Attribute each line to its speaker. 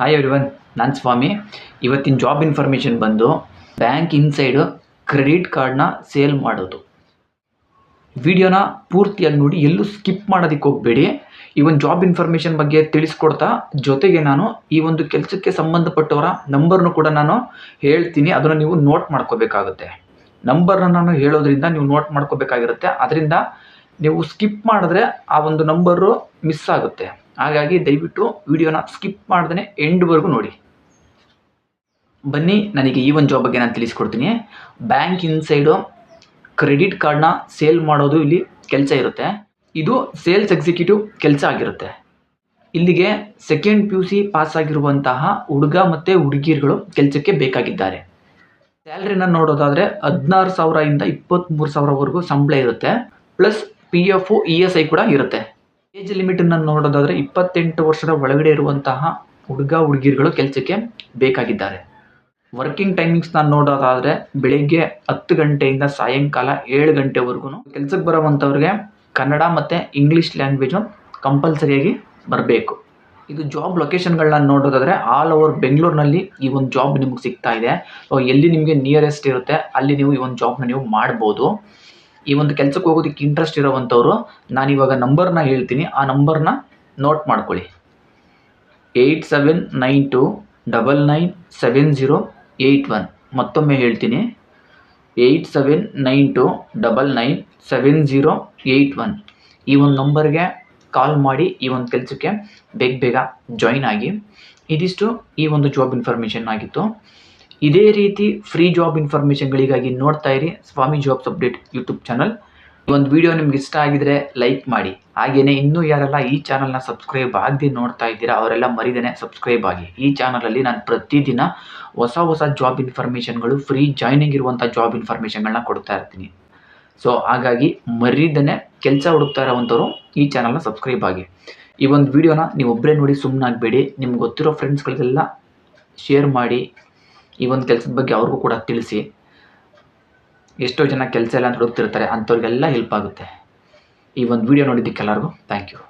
Speaker 1: Hi everyone ನಾನು ಸ್ವಾಮಿ. ಇವತ್ತಿನ job information ಬಂದು ಬ್ಯಾಂಕ್ ಇನ್ಸೈಡು ಕ್ರೆಡಿಟ್ ಕಾರ್ಡ್ನ ಸೇಲ್ ಮಾಡೋದು. ವಿಡಿಯೋನ ಪೂರ್ತಿಯಾಗಿ ನೋಡಿ, ಎಲ್ಲೂ ಸ್ಕಿಪ್ ಮಾಡೋದಕ್ಕೆ ಹೋಗಬೇಡಿ. ಈ ಒಂದು ಜಾಬ್ ಇನ್ಫಾರ್ಮೇಷನ್ ಬಗ್ಗೆ ತಿಳಿಸ್ಕೊಡ್ತಾ ಜೊತೆಗೆ ನಾನು ಈ ಒಂದು ಕೆಲಸಕ್ಕೆ ಸಂಬಂಧಪಟ್ಟವರ ನಂಬರ್ನು ಕೂಡ ನಾನು ಹೇಳ್ತೀನಿ. ಅದನ್ನು ನೀವು ನೋಟ್ ಮಾಡ್ಕೋಬೇಕಾಗುತ್ತೆ. ನಂಬರ್ನ ನಾನು ಹೇಳೋದ್ರಿಂದ ನೀವು ನೋಟ್ ಮಾಡ್ಕೋಬೇಕಾಗಿರುತ್ತೆ. ಅದರಿಂದ ನೀವು ಸ್ಕಿಪ್ ಮಾಡಿದ್ರೆ ಆ ಒಂದು ನಂಬರು ಮಿಸ್ ಆಗುತ್ತೆ. ಹಾಗಾಗಿ ದಯವಿಟ್ಟು ವಿಡಿಯೋನ ಸ್ಕಿಪ್ ಮಾಡ್ದೇ ಎಂಡ್ವರೆಗೂ ನೋಡಿ. ಬನ್ನಿ, ನನಗೆ ಈ ಒಂದು ಜಾಬ್ ಬಗ್ಗೆ ನಾನು ತಿಳಿಸ್ಕೊಡ್ತೀನಿ. ಬ್ಯಾಂಕ್ ಇನ್ಸೈಡು ಕ್ರೆಡಿಟ್ ಕಾರ್ಡ್ನ ಸೇಲ್ ಮಾಡೋದು ಇಲ್ಲಿ ಕೆಲಸ ಇರುತ್ತೆ. ಇದು ಸೇಲ್ಸ್ ಎಕ್ಸಿಕ್ಯೂಟಿವ್ ಕೆಲಸ ಆಗಿರುತ್ತೆ. ಇಲ್ಲಿಗೆ second P U C pass ಆಗಿರುವಂತಹ ಹುಡುಗ ಮತ್ತು ಹುಡುಗಿಯರುಗಳು ಕೆಲಸಕ್ಕೆ ಬೇಕಾಗಿದ್ದಾರೆ. ಸ್ಯಾಲ್ರಿನ ನೋಡೋದಾದರೆ ಹದಿನಾರು ಸಾವಿರದಿಂದ ಇಪ್ಪತ್ತ್ಮೂರು ಸಾವಿರವರೆಗೂ ಸಂಬಳ ಇರುತ್ತೆ. Plus P F E S I ಕೂಡ ಇರುತ್ತೆ. ಏಜ್ ಲಿಮಿಟನ್ನು ನೋಡೋದಾದರೆ ಇಪ್ಪತ್ತೆಂಟು ವರ್ಷದ ಒಳಗಡೆ ಇರುವಂತಹ ಹುಡುಗ, ಹುಡುಗಿರುಗಳು ಕೆಲಸಕ್ಕೆ ಬೇಕಾಗಿದ್ದಾರೆ. ವರ್ಕಿಂಗ್ ಟೈಮಿಂಗ್ಸ್ನ ನೋಡೋದಾದರೆ ಬೆಳಿಗ್ಗೆ ಹತ್ತು ಗಂಟೆಯಿಂದ ಸಾಯಂಕಾಲ ಏಳು ಗಂಟೆವರೆಗೂ ಕೆಲಸಕ್ಕೆ ಬರೋವಂಥವ್ರಿಗೆ ಕನ್ನಡ ಮತ್ತು ಇಂಗ್ಲೀಷ್ ಲ್ಯಾಂಗ್ವೇಜು ಕಂಪಲ್ಸರಿಯಾಗಿ ಬರಬೇಕು. ಇದು ಜಾಬ್ ಲೊಕೇಶನ್ಗಳನ್ನ ನೋಡೋದಾದರೆ ಆಲ್ ಓವರ್ ಬೆಂಗಳೂರಿನಲ್ಲಿ ಈ ಒಂದು ಜಾಬ್ ನಿಮಗೆ ಸಿಗ್ತಾ ಇದೆ. ಎಲ್ಲಿ ನಿಮಗೆ ನಿಯರೆಸ್ಟ್ ಇರುತ್ತೆ, ಅಲ್ಲಿ ನೀವು ಈ ಒಂದು ಜಾಬ್ನ ನೀವು ಮಾಡ್ಬೋದು. ಈ ಒಂದು ಕೆಲಸಕ್ಕೆ ಹೋಗೋದಕ್ಕೆ ಇಂಟ್ರೆಸ್ಟ್ ಇರೋವಂಥವ್ರು ನಾನು ಇವಾಗ ನಂಬರ್ನ ಹೇಳ್ತೀನಿ. ಆ ನಂಬರ್ನ ನೋಟ್ ಮಾಡ್ಕೊಳ್ಳಿ. Eight seven nine two double nine seven zero eight one ಮತ್ತೊಮ್ಮೆ ಹೇಳ್ತೀನಿ. Eight seven nine two double nine seven zero eight one ಈ ಒಂದು ನಂಬರ್ಗೆ ಕಾಲ್ ಮಾಡಿ ಈ ಒಂದು ಕೆಲಸಕ್ಕೆ ಬೇಗ ಬೇಗ ಜಾಯಿನ್ ಆಗಿ. ಇದಿಷ್ಟು ಈ ಒಂದು ಜಾಬ್ ಇನ್ಫಾರ್ಮೇಷನ್ ಆಗಿತ್ತು. ಇದೇ ರೀತಿ ಫ್ರೀ ಜಾಬ್ ಇನ್ಫಾರ್ಮೇಷನ್ಗಳಿಗಾಗಿ ನೋಡ್ತಾ ಇರಿ. Swamy jobs update YouTube channel ಈ ಒಂದು ವಿಡಿಯೋ ನಿಮ್ಗೆ ಇಷ್ಟ ಆಗಿದ್ರೆ ಲೈಕ್ ಮಾಡಿ. ಹಾಗೆಯೇ ಇನ್ನೂ ಯಾರೆಲ್ಲ ಈ ಚಾನಲ್ನ ಸಬ್ಸ್ಕ್ರೈಬ್ ಆಗದೆ ನೋಡ್ತಾ ಇದ್ದೀರಾ, ಅವರೆಲ್ಲ ಮರಿದೇನೆ ಸಬ್ಸ್ಕ್ರೈಬ್ ಆಗಿ. ಈ ಚಾನಲಲ್ಲಿ ನಾನು ಪ್ರತಿದಿನ ಹೊಸ ಹೊಸ ಜಾಬ್ ಇನ್ಫಾರ್ಮೇಷನ್ಗಳು ಫ್ರೀ ಜಾಯ್ನಿಂಗ್ ಇರುವಂಥ ಜಾಬ್ ಇನ್ಫಾರ್ಮೇಷನ್ಗಳನ್ನ ಕೊಡ್ತಾ ಇರ್ತೀನಿ. ಸೊ ಹಾಗಾಗಿ ಮರಿದೇನೆ ಕೆಲಸ ಹುಡುಕ್ತಾ ಇರೋವಂಥವ್ರು ಈ ಚಾನಲ್ನ ಸಬ್ಸ್ಕ್ರೈಬ್ ಆಗಿ. ಈ ಒಂದು ವಿಡಿಯೋನ ನೀವು ಒಬ್ಬರೇ ನೋಡಿ ಸುಮ್ಮನಾಗಬೇಡಿ ನಿಮ್ಗೆ ಗೊತ್ತಿರೋ ಫ್ರೆಂಡ್ಸ್ಗಳಿಗೆಲ್ಲ ಶೇರ್ ಮಾಡಿ. ಈ ಒಂದು ಕೆಲಸದ ಬಗ್ಗೆ ಅವ್ರಿಗೂ ಕೂಡ ತಿಳಿಸಿ. ಎಷ್ಟೋ ಜನ ಕೆಲಸ ಎಲ್ಲ ಅಂತ ಹುಡುಕ್ತಿರ್ತಾರೆ, ಅಂಥವ್ರಿಗೆಲ್ಲ ಹೆಲ್ಪ್ ಆಗುತ್ತೆ. ಈ ಒಂದು ವಿಡಿಯೋ ನೋಡಿದ್ದಕ್ಕೆಲ್ಲರಿಗೂ ಥ್ಯಾಂಕ್ ಯು